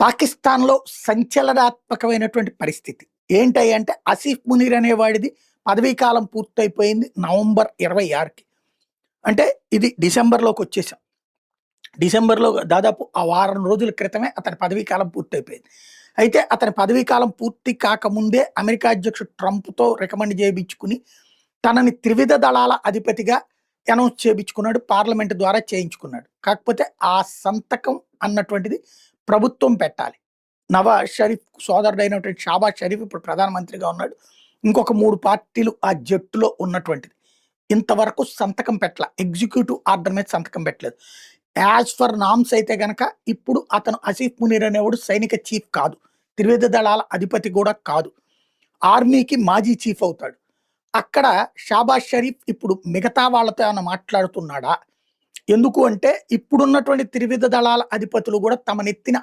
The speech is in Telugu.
పాకిస్తాన్‌లో సంచలనాత్మకమైనటువంటి పరిస్థితి. ఏంటి అంటే ఆసిఫ్ మునీర్ అనేవాడిది పదవీకాలం పూర్తయిపోయింది నవంబర్ 26కి. అంటే ఇది డిసెంబర్లోకి వచ్చేసాం డిసెంబర్‌లో దాదాపు ఆ వారం రోజుల క్రితమే అతని పదవీకాలం పూర్తయిపోయింది. అయితే అతని పదవీకాలం పూర్తి కాకముందే అమెరికా అధ్యక్షుడు ట్రంప్‌తో రికమెండ్ చేయించుకుని తనని త్రివిధ దళాల అధిపతిగా అనౌన్స్ చేయించుకున్నాడు పార్లమెంట్ ద్వారా చేయించుకున్నాడు. కాకపోతే ఆ సంతకం అన్నటువంటిది ప్రభుత్వం పెట్టాలి. నవాజ్ షరీఫ్ సోదరుడైనటువంటి షాబాజ్ షరీఫ్ ఇప్పుడు ప్రధానమంత్రిగా ఉన్నాడు. ఇంకొక మూడు పార్టీలు ఆ జట్టులో ఉన్నటువంటిది. ఇంతవరకు సంతకం పెట్టల. ఎగ్జిక్యూటివ్ ఆర్డర్ మీద సంతకం పెట్టలేదు. యాజ్ ఫర్ నామ్స్ అయితే గనక ఇప్పుడు అతను అసీఫ్ మునీర్ అనేవాడు సైనిక చీఫ్ కాదు. త్రివిధ దళాల అధిపతి కూడా కాదు. ఆర్మీకి మాజీ చీఫ్ అవుతాడు. అక్కడ షాబాజ్ షరీఫ్ ఇప్పుడు మిగతా వాళ్ళతో ఏమైనా మాట్లాడుతున్నాడా? ఎందుకు అంటే ఇప్పుడున్నటువంటి త్రివిధ దళాల అధిపతులు కూడా తమ నెత్తిన